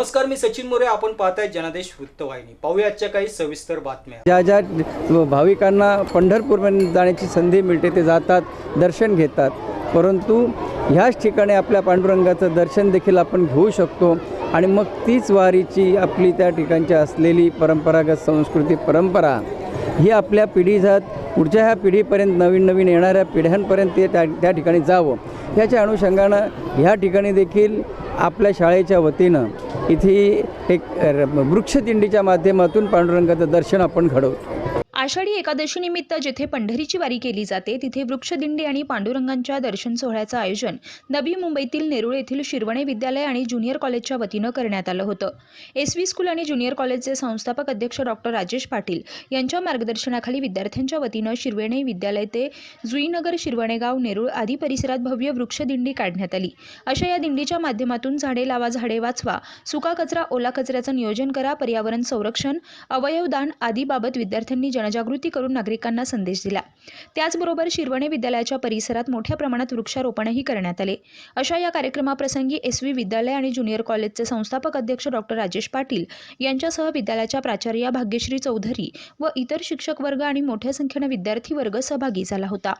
नमस्कार मी सचिन मोरे. आपण पाहताय जनादेश वृत्तवाहिनी. पाहूया आजच्या काही सविस्तर बातम्या. ज्या ज्या भाविकांना पंढरपूरमध्ये जाण्याची संधी मिळते ते जातात दर्शन घेतात. परंतु ह्याच ठिकाणी आपल्या पांडुरंगाचं दर्शन देखील आपण घेऊ शकतो. आणि मग तीच वारीची आपली त्या ठिकाणची असलेली परंपरागत संस्कृती परंपरा ही आपल्या पिढीजात पुढच्या ह्या पिढीपर्यंत नवीन नवीन येणाऱ्या पिढ्यांपर्यंत ते त्या त्या ठिकाणी जावं. ह्याच्या अनुषंगानं ह्या ठिकाणी देखील आपल्या शाळेच्या वतीनं इथे एक र- वृक्षदिंडीच्या माध्यमातून पांडुरंगाचं दर्शन आपण घडवतो. आषाढी एकादशीनिमित्त जेथे जिथे पंढरीची वारी केली जाते तिथे वृक्षदिंडी आणि पांडुरंगांच्या दर्शन सोहळ्याचं आयोजन नवी मुंबईतील नेरूळ येथील शिरवणे विद्यालय आणि ज्युनियर कॉलेजच्या वतीनं करण्यात आलं होतं. एस व्ही स्कूल आणि ज्युनियर कॉलेजचे संस्थापक अध्यक्ष डॉक्टर राजेश पाटील यांच्या मार्गदर्शनाखाली विद्यार्थ्यांच्या वतीनं शिरवणे विद्यालय ते जुईनगर शिरवणेगाव नेरूळ आदी परिसरात भव्य वृक्षदिंडी काढण्यात आली. अशा या दिंडीच्या माध्यमातून झाडे लावा झाडे वाचवा सुका कचरा ओला कचऱ्याचं नियोजन करा पर्यावरण संरक्षण अवयवदान आदीबाबत विद्यार्थ्यांनी जन जनजागृती करून नागरिकांना संदेश दिला. त्याचबरोबर शिरवणे विद्यालयाच्या परिसरात मोठ्या प्रमाणात वृक्षारोपणही करण्यात आले. अशा या कार्यक्रमाप्रसंगी एस व्ही विद्यालय आणि ज्युनियर कॉलेजचे संस्थापक अध्यक्ष डॉक्टर राजेश पाटील यांच्यासह विद्यालयाच्या प्राचार्या भाग्यश्री चौधरी व इतर शिक्षक वर्ग आणि मोठ्या संख्येनं विद्यार्थी वर्ग सहभागी झाला होता.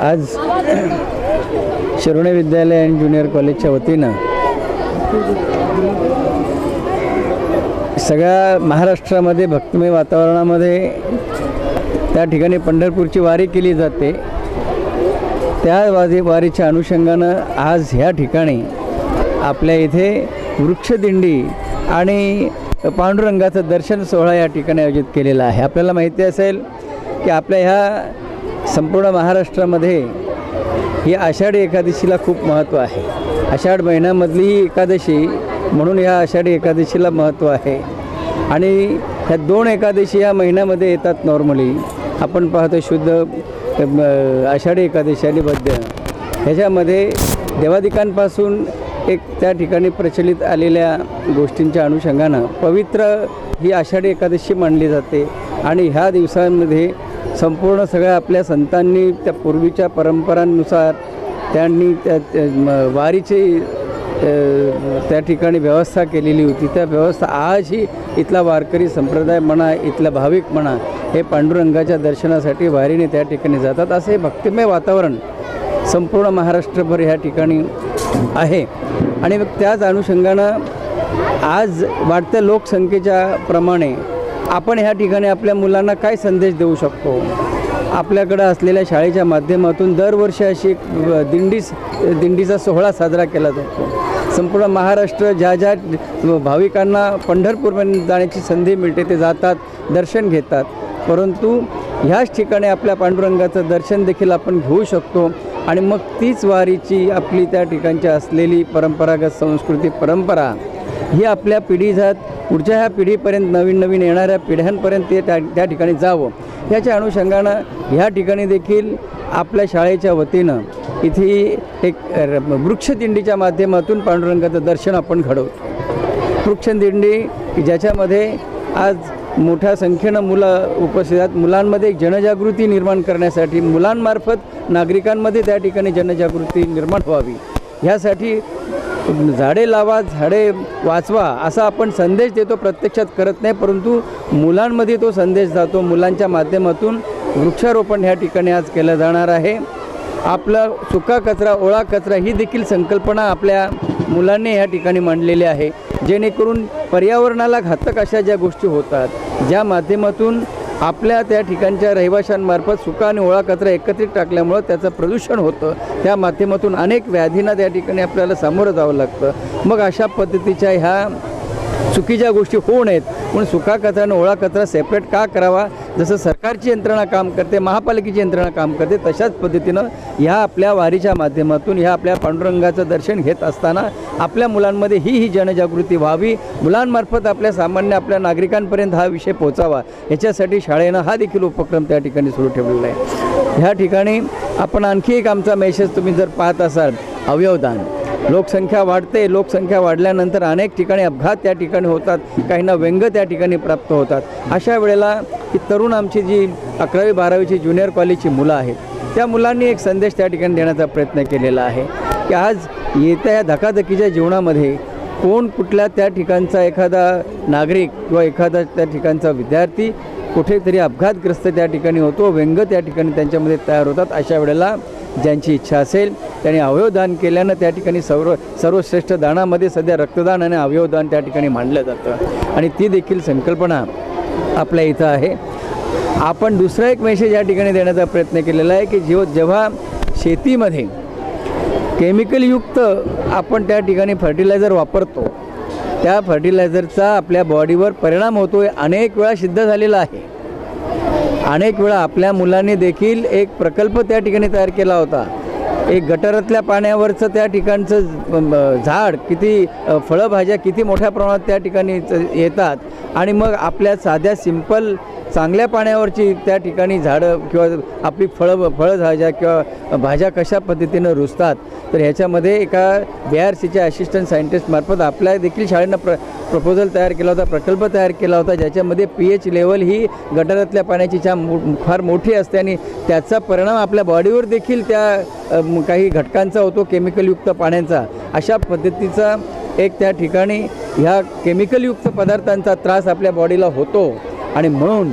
आज शिरोणे विद्यालय अँड ज्युनियर कॉलेजच्या वतीनं सगळ्या महाराष्ट्रामध्ये भक्तिमय वातावरणामध्ये त्या ठिकाणी पंढरपूरची वारी केली जाते. त्या वारी वारीच्या अनुषंगानं आज ह्या ठिकाणी आपल्या इथे वृक्षदिंडी आणि पांडुरंगाचं दर्शन सोहळा या ठिकाणी आयोजित केलेला आहे. आपल्याला माहिती असेल की आपल्या ह्या संपूर्ण महाराष्ट्रामध्ये ही आषाढी एकादशीला खूप महत्त्व आहे. आषाढ महिन्यामधली ही एकादशी म्हणून ह्या आषाढी एकादशीला महत्त्व आहे. आणि ह्या दोन एकादशी या महिन्यामध्ये येतात नॉर्मली. आपण पाहतो शुद्ध आषाढी एकादशी आणि बद्ध ह्याच्यामध्ये देवादिकांपासून एक त्या ठिकाणी प्रचलित आलेल्या गोष्टींच्या अनुषंगानं पवित्र ही आषाढी एकादशी मानली जाते. आणि ह्या दिवसांमध्ये संपूर्ण सगळ्या आपल्या संतांनी त्या पूर्वीच्या परंपरांनुसार त्यांनी त्या वारीची त्या ठिकाणी व्यवस्था केलेली होती. त्या व्यवस्था आजही इथला वारकरी संप्रदाय म्हणा इथला भाविक म्हणा हे पांडुरंगाच्या दर्शनासाठी वारीने त्या ठिकाणी जातात. असे भक्तिमय वातावरण संपूर्ण महाराष्ट्रभर ह्या ठिकाणी आहे. आणि मग त्याच अनुषंगानं आज वाढत्या लोकसंख्येच्या प्रमाणे आपण ह्या ठिकाणी आपल्या मुलांना काय संदेश देऊ शकतो? आपल्याकडं असलेल्या शाळेच्या माध्यमातून दरवर्षी अशी एक दिंडीस दिंडीचा सोहळा साजरा केला जातो. संपूर्ण महाराष्ट्र ज्या ज्या भाविकांना पंढरपूरपर्यंत जाण्याची संधी मिळते ते जातात दर्शन घेतात. परंतु ह्याच ठिकाणी आपल्या पांडुरंगाचं दर्शन देखील आपण घेऊ शकतो. आणि मग तीच वारीची आपली त्या ठिकाणची असलेली परंपरागत संस्कृती परंपरा ही आपल्या पिढीजात पुढच्या ह्या पिढीपर्यंत नवीन नवीन येणाऱ्या पिढ्यांपर्यंत ते त्या त्या ठिकाणी जावं. ह्याच्या अनुषंगानं ह्या ठिकाणी देखील आपल्या शाळेच्या वतीनं इथे एक र- वृक्षदिंडीच्या माध्यमातून पांडुरंगाचं दर्शन आपण घडवतो. वृक्षदिंडी की ज्याच्यामध्ये आज मोठ्या संख्येनं मुलं उपस्थित आहेत. मुलांमध्ये एक जनजागृती निर्माण करण्यासाठी मुलांमार्फत नागरिकांमध्ये त्या ठिकाणी जनजागृती निर्माण व्हावी. ह्यासाठी झाडे लावा झाडे वाचवा असा आपण संदेश देतो प्रत्यक्षात करत नाही परंतु मुलांमध्ये तो संदेश जातो. मुलांच्या माध्यमातून वृक्षारोपण ह्या ठिकाणी आज केलं जाणार आहे. आपला सुका कचरा ओळा कचरा ही देखील संकल्पना आपल्या मुलांनी ह्या ठिकाणी मांडलेली आहे. जेणेकरून पर्यावरणाला घातक अशा ज्या गोष्टी होतात ज्या माध्यमातून आपल्या त्या ठिकाणच्या रहिवाशांमार्फत सुका आणि ओळा कचरा एकत्रित टाकल्यामुळं त्याचं प्रदूषण होतं. त्या माध्यमातून अनेक व्याधींना त्या ठिकाणी आपल्याला सामोरं जावं लागतं. मग अशा पद्धतीच्या ह्या चुकीच्या गोष्टी होऊ नयेत. पण सुका कचरा आणि ओळा कचरा सेपरेट का करावा? जसं सरकारची यंत्रणा काम करते महापालिकेची यंत्रणा काम करते तशाच पद्धतीनं ह्या आपल्या वारीच्या माध्यमातून ह्या आपल्या पांडुरंगाचं दर्शन घेत असताना आपल्या मुलांमध्ये ही ही जनजागृती व्हावी. मुलांमार्फत आपल्या सामान्य आपल्या नागरिकांपर्यंत हा विषय पोचावा याच्यासाठी शाळेनं हा देखील उपक्रम त्या ठिकाणी सुरू ठेवलेला आहे. ह्या ठिकाणी आपण आणखी एक आमचा मेसेज तुम्ही जर पाहत असाल अवयवदान. लोकसंख्या वाढते लोकसंख्या वाढल्यानंतर अनेक ठिकाणी अपघात त्या ठिकाणी होतात काहींना व्यंग त्या ठिकाणी प्राप्त होतात. अशा वेळेला ही तरुण आमची जी अकरावी बारावीची ज्युनियर कॉलेजची मुलं आहेत त्या मुलांनी एक संदेश त्या ठिकाणी देण्याचा प्रयत्न केलेला आहे की आज येत्या या धकाधकीच्या जीवनामध्ये कोण कुठल्या त्या ठिकाणचा एखादा नागरिक किंवा एखादा त्या ठिकाणचा विद्यार्थी कुठेतरी अपघातग्रस्त त्या ठिकाणी होतो व्यंग त्या ठिकाणी त्यांच्यामध्ये तयार होतात. अशा वेळेला ज्यांची इच्छा असेल त्यांनी अवयवदान केल्यानं त्या ठिकाणी सर्व सर्वश्रेष्ठ दानामध्ये सध्या रक्तदान आणि अवयवदान त्या ठिकाणी मांडलं जातं. आणि ती देखील संकल्पना आपल्या इथं आहे. आपण दुसरा एक मेसेज या ठिकाणी देण्याचा प्रयत्न केलेला आहे की जेव्हा जेव्हा शेतीमध्ये केमिकलयुक्त आपण त्या ठिकाणी फर्टिलायझर वापरतो त्या फर्टिलायझरचा आपल्या बॉडीवर परिणाम होतो आहे अनेक वेळा सिद्ध झालेला आहे. अनेक वेळा आपल्या मुलांनी देखील एक प्रकल्प त्या ठिकाणी तयार केला होता. एक गटारातल्या पाण्यावरचं त्या ठिकाणचं झाड किती फळंभाज्या फळभाज्या किती मोठ्या प्रमाणात त्या ठिकाणी येतात आणि मग आपल्या साध्या सिंपल चांगल्या पाण्यावरची त्या ठिकाणी झाडं किंवा आपली फळं फळभाज्या किंवा भाज्या कशा पद्धतीनं रुजतात तर ह्याच्यामध्ये एका बी आर सीच्या असिस्टंट सायंटिस्टमार्फत आपल्या देखील शाळेनं प्र प्रपोजल तयार केला होता प्रकल्प तयार केला होता ज्याच्यामध्ये पी एच लेवल ही गटारातल्या पाण्याची ज्या मो फार मोठी असते आणि त्याचा परिणाम आपल्या बॉडीवर देखील त्या काही घटकांचा होतो केमिकलयुक्त पाण्याचा. अशा पद्धतीचा एक त्या ठिकाणी ह्या केमिकलयुक्त पदार्थांचा त्रास आपल्या बॉडीला होतो. आणि म्हणून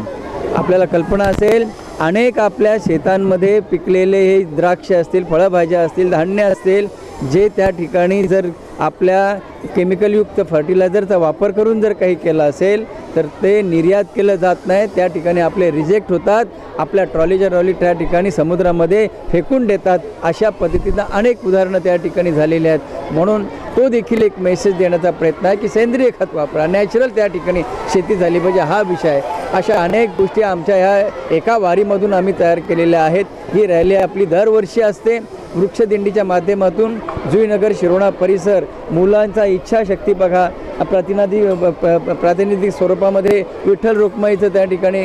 आपल्याला कल्पना असेल अनेक आपल्या शेतांमध्ये पिकलेले हे द्राक्ष असतील फळभाज्या असतील धान्य असतील जे त्या ठिकाणी जर आपल्या केमिकलयुक्त फर्टिलायझरचा वापर करून जर काही केलं असेल तर ते निर्यात केलं जात नाही. त्या ठिकाणी आपले रिजेक्ट होतात. आपल्या ट्रॉलीच्या ट्रॉली त्या ठिकाणी समुद्रामध्ये फेकून देतात. अशा पद्धतीनं अनेक उदाहरणं त्या ठिकाणी झालेली आहेत. म्हणून तो देखील एक मेसेज देण्याचा प्रयत्न आहे की सेंद्रिय खत वापरा. नॅचरल त्या ठिकाणी शेती झाली पाहिजे हा विषय आहे. अशा अनेक गोष्टी आमच्या ह्या एका वारीमधून आम्ही तयार केलेल्या आहेत. ही रॅली आपली दरवर्षी असते. वृक्षदिंडीच्या माध्यमातून जुईनगर शिरोणा परिसर मुलांचा इच्छाशक्ती बघा. प्रतिनिधी प- प- प्रातिनिधिक स्वरूपामध्ये विठ्ठल रुक्माईचं त्या ठिकाणी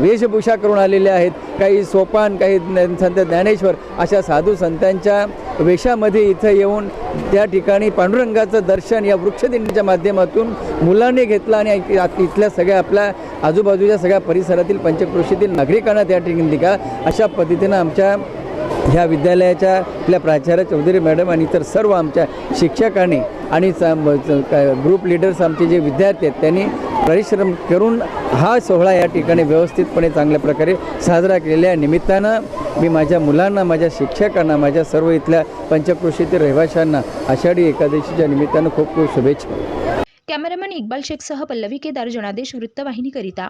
वेशभूषा करून आलेले आहेत. काही सोपान काही संत ज्ञानेश्वर अशा साधू संतांच्या वेशामध्ये इथं येऊन त्या ठिकाणी पांडुरंगाचं दर्शन या वृक्षदिंडीच्या माध्यमातून मुलांनी घेतलं आणि इथल्या सगळ्या आपल्या आजूबाजूच्या सगळ्या परिसरातील पंचकृषीतील नागरिकांना त्या ठिकाणी दिका अशा पद्धतीनं आमच्या ह्या विद्यालयाच्या आपल्या प्राचार्य चौधरी मॅडम आणि इतर सर्व आमच्या शिक्षकांनी आणि ग्रुप लिडर्स आमचे जे विद्यार्थी आहेत त्यांनी परिश्रम करून हा सोहळा या ठिकाणी व्यवस्थितपणे चांगल्या प्रकारे साजरा केलेल्या निमित्तानं मी माझ्या मुलांना माझ्या शिक्षकांना माझ्या सर्व इथल्या पंचकृषीतील रहिवाशांना आषाढी एकादशीच्या निमित्तानं खूप खूप शुभेच्छा. कॅमेरामॅन इक्बाल शेखसह पल्लवी केदार जनादेश वृत्तवाहिनीकरिता